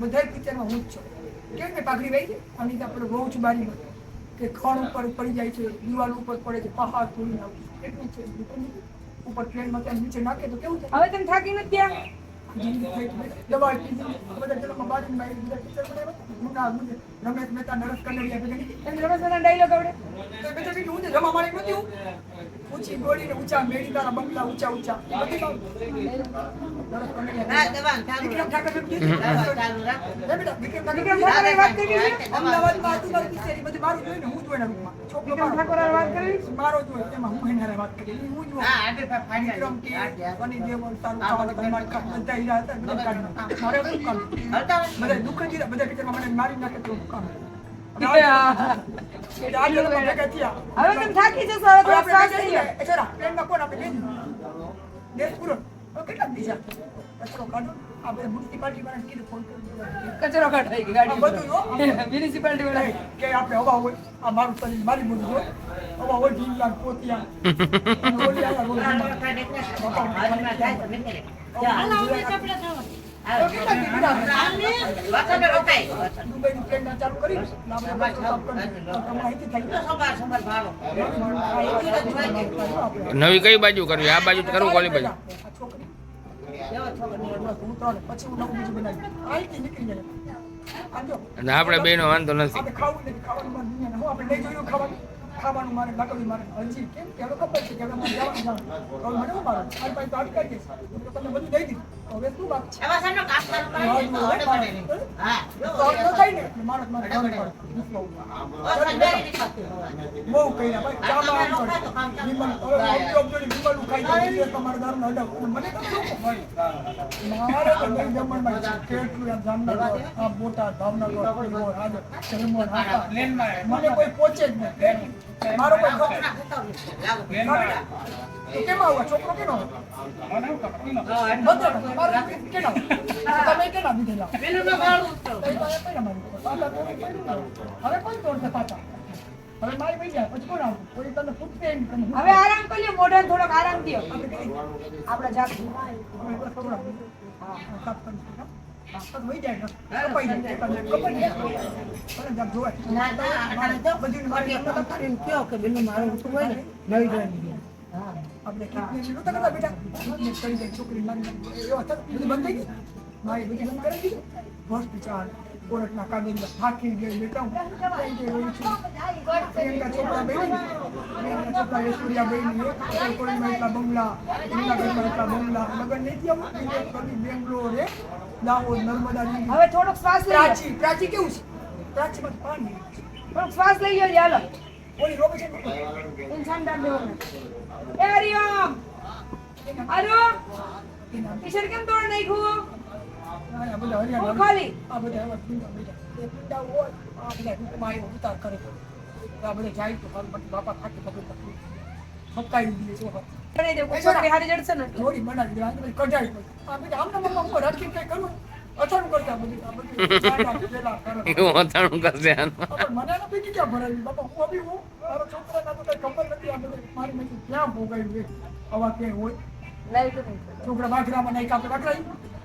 બધા પિક્ચરમાં હું જ છું. કેમ કે પાઘડી વહી છે અને આપણે બહુ જ બારીમાં. કે ખણ ઉપર પડી જાય છે દિવાલ ઉપર પડે છે પહાડ તોડી નાખું એટલું છે. બીજું. ઉપર ટ્રેનમાં ત્યાં નીચે નાખે તો કેવું હવે તમે થાકી નથી ગઈ. દવા બધા જન્મમાં બારીમાં આવી બધા રમેશ મહેતા નરસ કનડિયા બધા નહીં. એમ ડાયલોગ આવડે? તો બીજું હું જ રમા મારી નથી હું. ઊંચી ગોળી ને ઊંચા મેળી તારા બંગલા ઊંચા ઊંચા. બધી દુઃખ બધા પિક્ચરમાં મને મારી નાખે તો કામ? આ. હવે તમે થાકી જશો હવે હવે શ્વાસ લઈ લો છોરા, ટ્રેનમાં કોણ આપણે બેન? દેશ પૂરો. કેટલા બીજા? કચરો કાઢો. આપણે મ્યુનિસિપાલિટી વાળાને કીધું ફોન કરી કચરો કાઢાઈ ગઈ ગાડી બધું જો મ્યુનિસિપાલિટી વાળા કે આપણે હવા હોય આ મારું શરીર મારી બધું હોય હવા હોય ઢીંગલા ને પોતિયા ઓલી આયા હોય નવી કઈ બાજુ કરવી? આ બાજુ કરવું કોની બાજુ? અને આપણે બેનો વાંધો નથી. ખાવાનું મારે લાકડી મારે. હજી કેમ કે હવે ખબર છે કે હવે મારે જવાનું જાણ મને હું મારે? મારી પાસે તો અટકાઈ દઈશ તમને બધું દઈ દીધું. હવે શું બાકી છે? તો હવે ન કરે. બહુ ભાઈ. કરે. તમારે દારૂનો અડ્ડો. મને? મારે તો નહીં જમણમાં કેટલું આમ જામનગર, આ બોટાદ, ભાવનગર, કોઈ આજે. મને કોઈ પહોંચે જ નહીં મારો કોઈ ખબર તો કેમ આવો? છોકરો કેમ આવો બધો મારો આવો તમે તઈ પાસે કઈ ના મારી તો ના. હવે કોઈ તોડશે પાછા? હવે મારી વહી જાય પછી કોણ આવું કોઈ તને પૂછશે હવે આરામ કરી લ્યો મોઢાને થોડોક આરામ દ્યો. આપણે જાત હા, હા. છોકરી મારી બધું થઈ બંધ કરી દીધું. હોસ્પિટલ. કોર્ટના કાગળિયા થાકી ગઈ બેટા થઈ ગઈ રહી છું પ્રિયંકા ચોપડા બેન પ્રિયંકા ચોપડા ઐશ્વર્યા બેન કોઈમાં એટલા બંગલા જૂનાગઢમાં એટલા બંગલા લગન નહીં આવું હું વિજય કરી બેંગ્લોર એ દાહોદ નર્મદા હવે થોડોક શ્વાસ પ્રાચી પ્રાચી કેવું છે પ્રાચીમાં પાણી થોડોક શ્વાસ લઈ લો ચાલો ઓલી રોગ છે? ઇન્સાન દાન દેવો એ હરિયમ હાલો ટીશર્ટ કેમ તોડ નાખ્યું આ બધા હરિયાણા હું ખાલી આ બધા એવા પીંડા બેઠા. એ પીંડા હોય, આ બધા રૂપમાં આવ્યો ઉતાર કરે. આ બધા જાય તો બાપા થાકી પકડી. હપકાવી દઈએ છો. છોકરી હારી જડશે ને જોડી બનાવી દે,